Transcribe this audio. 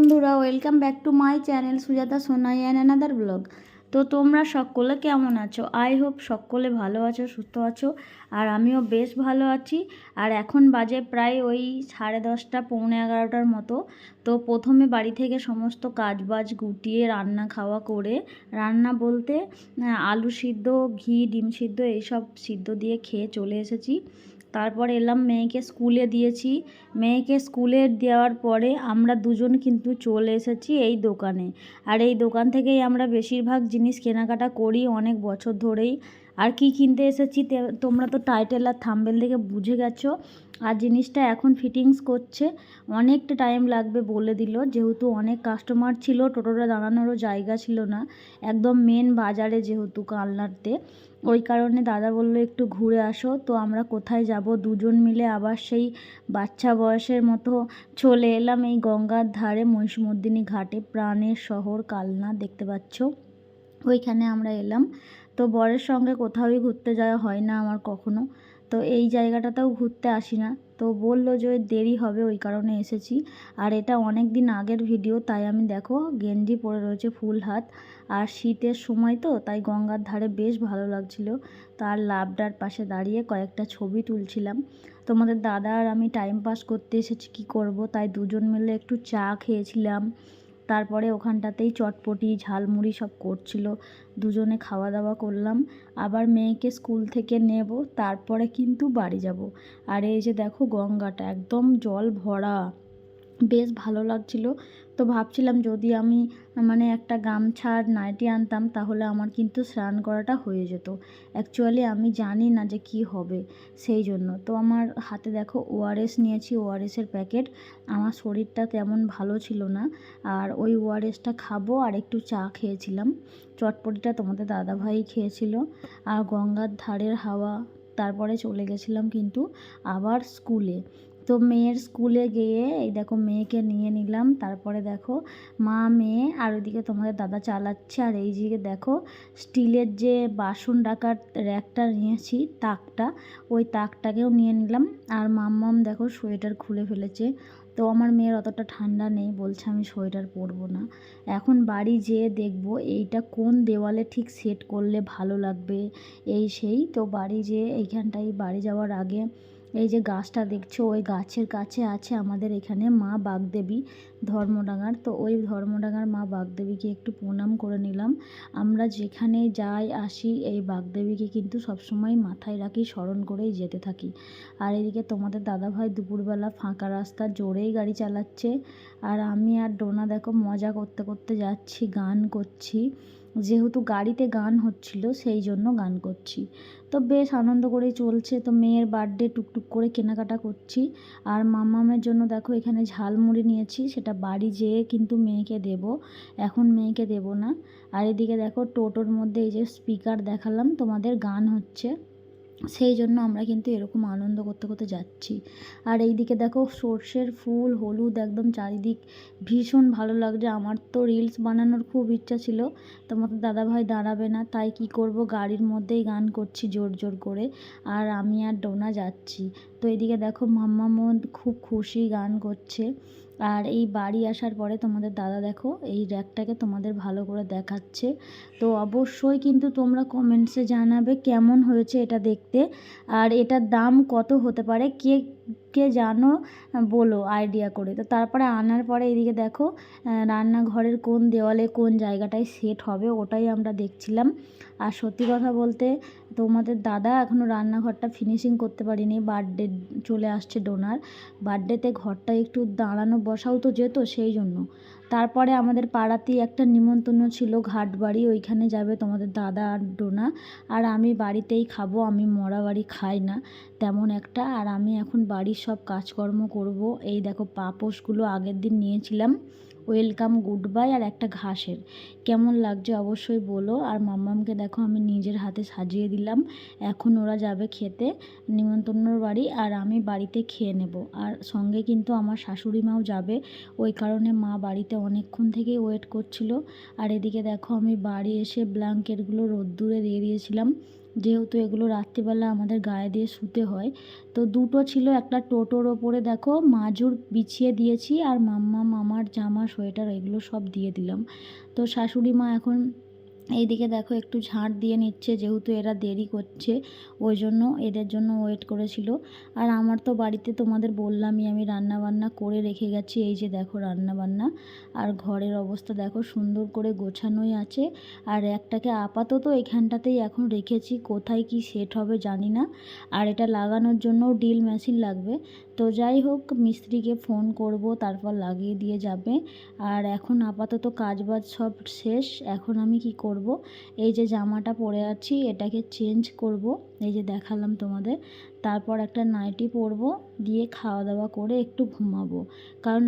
বন্ধুরা welcome back to my channel Sujata Sonai and another blog তো তোমরা সকলে কেমন আছো? আই হোপ সকলে ভালো আছো, সুস্থ আছো, আর আমিও বেশ ভালো আছি। আর এখন বাজে প্রায় ওই সাড়ে দশটা, পৌনে এগারোটার মতো। তো প্রথমে বাড়ি থেকে সমস্ত কাজবাজ গুটিয়ে, রান্না খাওয়া করে, রান্না বলতে, আলু সিদ্ধ, ঘি, ডিম সিদ্ধ, এইসব সিদ্ধ দিয়ে খেয়ে চলে এসেছি। তারপর এলাম মেয়েকে স্কুলে দিয়েছি। মেয়েকে স্কুলে দেওয়ার পরে আমরা দুজন কিন্তু চলে এসেছি এই দোকানে। আর এই দোকান থেকেই আমরা বেশিরভাগ জিনিস কেনাকাটা করি অনেক বছর ধরেই। আর কি কিনতে এসেছি তোমরা তো টাইটেল আর থাম্বেল দেখে বুঝে গেছো। আর জিনিসটা এখন ফিটিংস করছে। অনেকটা টাইম লাগবে বলে দিল। যেহেতু অনেক কাস্টমার ছিল টোটোটা দাঁড়ানোরও জায়গা ছিল না। একদম মেন বাজারে যেহেতু কালনাতে ওই কারণে দাদা বলল, একটু ঘুরে আসো। তো আমরা কোথায় যাব? দুজন মিলে আবার সেই বাচ্চা বয়সের মতো চলে এলাম এই গঙ্গার ধারে মহিষমর্দিনী ঘাটে, প্রাণের শহর কালনা দেখতে পাচ্ছ। ওইখানে আমরা এলাম। তো বরের সঙ্গে কোথাওই ঘুরতে যাওয়া হয় না আমার কখনো। তো এই জায়গাটাতেও ঘুরতে আসি না তো বলল যে দেরি হবে, ওই কারণে এসেছি। আর এটা অনেক দিন আগের ভিডিও, তাই আমি দেখো গেঞ্জি পরে রয়েছে ফুল হাত। আর শীতের সময় তো, তাই গঙ্গার ধারে বেশ ভালো লাগছিল। তার লাভডার পাশে দাঁড়িয়ে কয়েকটা ছবি তুলছিলাম। তোমাদের দাদা আর আমি টাইম পাস করতে এসেছি, কি করব? তাই দুজন মিলে একটু চা খেয়েছিলাম। তারপরে ওখানটাতেই চটপটি, ঝালমুড়ি সব করছিল। দুজনে খাওয়া দাওয়া করলাম। আবার মেয়েকে স্কুল থেকে নেব, তারপরে কিন্তু বাড়ি যাব। আর এই যে দেখো গঙ্গাটা, একদম জল ভরা। বেশ ভালো লাগছিল। তো ভাবছিলাম যদি আমি মানে একটা গামছা আর নাইটি আনতাম তাহলে আমার কিন্তু স্নান করাটা হয়ে যেত। অ্যাকচুয়ালি আমি জানি না যে কি হবে সেই জন্য। তো আমার হাতে দেখো ওআরএস নিয়েছি ওআরএসের প্যাকেট। আমার শরীরটা তেমন ভালো ছিল না। আর ওই ওআরএসটা খাব আর একটু চা খেয়েছিলাম। চটপটিটা তোমাদের দাদাভাই খেয়েছিল। আর গঙ্গার ধারের হাওয়া, তারপরে চলে গেছিলাম কিন্তু আবার স্কুলে। তো মেয়ের স্কুলে গিয়ে এই দেখো মেয়েকে নিয়ে নিলাম, তারপরে দেখো মা, মেয়ে আর ওইদিকে তোমাদের দাদা চালাচ্ছে। আর এই দিকে দেখো স্টিলের যে বাসন রাখার র্যাকটা নিয়েছি, তাকটা, ওই তাকটাকেও নিয়ে নিলাম। আর মাম্মাম দেখো সোয়েটার খুলে ফেলেছে। তো আমার মেয়ের অতটা ঠান্ডা নেই, বলছে আমি সোয়েটার পরবো না। এখন বাড়ি যেয়ে দেখব এইটা কোন দেওয়ালে ঠিক সেট করলে ভালো লাগবে, এই সেই। তো বাড়ি যেয়ে এইখানটায় বাড়ি যাওয়ার আগে এই যে গাছটা দেখছ, ওই গাছের কাছে আছে আমাদের এখানে মা বাগদেবী ধর্মডাঙ্গার। তো ওই ধর্মডাঙ্গার মা বাগদেবীকে একটু প্রণাম করে নিলাম। আমরা যেখানে যাই, আসি, এই বাগদেবীকে কিন্তু সবসময় মাথায় রাখি, স্মরণ করেই যেতে থাকি। আর এদিকে তোমাদের দাদাভাই দুপুরবেলা ফাঁকা রাস্তা জোরেই গাড়ি চালাচ্ছে। আর আমি আর ডোনা দেখো মজা করতে করতে যাচ্ছি, গান করছি। যেহেতু গাড়িতে গান হচ্ছিল, সেই জন্য গান করছি। তো বেশ আনন্দ করেই চলছে। তো মেয়ের বার্থডে টুকটুক করে কেনাকাটা করছি। আর মামামের জন্য দেখো এখানে ঝালমুড়ি নিয়েছি, সেটা বাড়ি যেয়ে কিন্তু মেয়েকে দেব। এখন মেয়েকে দেব না। আর এদিকে দেখো টোটোর মধ্যে এই যে স্পিকার দেখালাম, তোমাদের গান হচ্ছে। সেই জন্য আমরা কিন্তু এরকম আনন্দ করতে করতে যাচ্ছি। আর এইদিকে দেখো সর্ষের ফুল, হলুদ একদম চারিদিক ভীষণ ভালো লাগছে। আমার তো রিলস বানানোর খুব ইচ্ছা ছিল। তোমাদের দাদাভাই দাঁড়াবে না, তাই কি করব? গাড়ির মধ্যেই গান করছি জোর জোর করে। আর আমি আর ডোনা যাচ্ছি। তো এদিকে দেখো মাম্মামও খুব খুশি গান করছে। আর এই বাড়ি আসার পরে তোমাদের দাদা দেখো, এই র্যাকটাকে তোমাদের ভালো করে দেখাচ্ছে। তো অবশ্যই কিন্তু তোমরা কমেন্টসে জানাবে কেমন হয়েছে এটা দেখতে, আর এটার দাম কত হতে পারে, কে কে জানো? বলো আইডিয়া করে। তো তারপরে আনার পরে এদিকে দেখো রান্নাঘরের কোন দেওয়ালে কোন জায়গাটায় সেট হবে ওটাই আমরা দেখছিলাম। আর সত্যি কথা বলতে তোমাদের দাদা এখনও রান্নাঘরটা ফিনিশিং করতে পারিনি। বার্থডে চলে আসছে ডোনার বার্থডেতে ঘরটা একটু দাঁড়ানো, বসাও তো যেত, সেই জন্য। তারপরে আমাদের পাড়াতেই একটা নিমন্ত্রণ ছিল, ঘাট বাড়ি, ওইখানে যাবে তোমাদের দাদা আর ডোনা। আর আমি বাড়িতেই খাব, আমি মরা বাড়ি খাই না, তেমন একটা। আর আমি এখন বাড়ির সব কাজকর্ম করব। এই দেখো পাপোশগুলো আগের দিন নিয়েছিলাম। ওয়েলকাম গুড বাই আর একটা ঘাসের। কেমন লাগছে অবশ্যই বলো। আর মাম্মামকে দেখো, আমি নিজের হাতে সাজিয়ে দিলাম। এখন ওরা যাবে খেতে, নিমন্ত্রণর বাড়ি, আর আমি বাড়িতে খেয়ে নেব। আর সঙ্গে কিন্তু আমার শাশুড়ি মাও যাবে। ওই কারণে মা বাড়িতে অনেকক্ষণ থেকেই ওয়েট করছিল। আর এদিকে দেখো, আমি বাড়ি এসে ব্ল্যাঙ্কেটগুলো রোদ্দুরে দিয়ে দিয়েছিলাম। যেহেতু এগুলো রাত্রিবেলা আমাদের গায়ে দিয়ে শুতে হয়, তো দুটো ছিল, একটা টোটোর ওপরে দেখো মাজুর বিছিয়ে দিয়েছি আর মাম্মা, মামার জামা, সোয়েটার এগুলো সব দিয়ে দিলাম। তো শাশুড়ি মা এখন এইদিকে দেখো একটু ঝাঁট দিয়ে নিচ্ছে, যেহেতু এরা দেরি করছে, ওই জন্য এদের জন্য ওয়েট করেছিল। আর আমার তো বাড়িতে তোমাদের বললামই, আমি রান্না বান্না করে রেখে গেছি, এই যে দেখো রান্না বান্না আর ঘরের অবস্থা দেখো সুন্দর করে গোছানোই আছে। আর একটাকে আপাতত এখানটাতেই এখন রেখেছি, কোথায় কি সেট হবে জানি না। আর এটা লাগানোর জন্য ডিল মেশিন লাগবে। তো যাই হোক, মিস্ত্রিকে ফোন করব, তারপর লাগিয়ে দিয়ে যাবে। আর এখন আপাতত কাজবাজ সব শেষ, এখন আমি কি করব। এই যে জামাটা পরে আছি, এটাকে চেঞ্জ করব। এই যে দেখালাম তোমাদের। তারপর একটা নাইটি পরবো, দিয়ে খাওয়া দাওয়া করে একটু ঘুমাবো। কারণ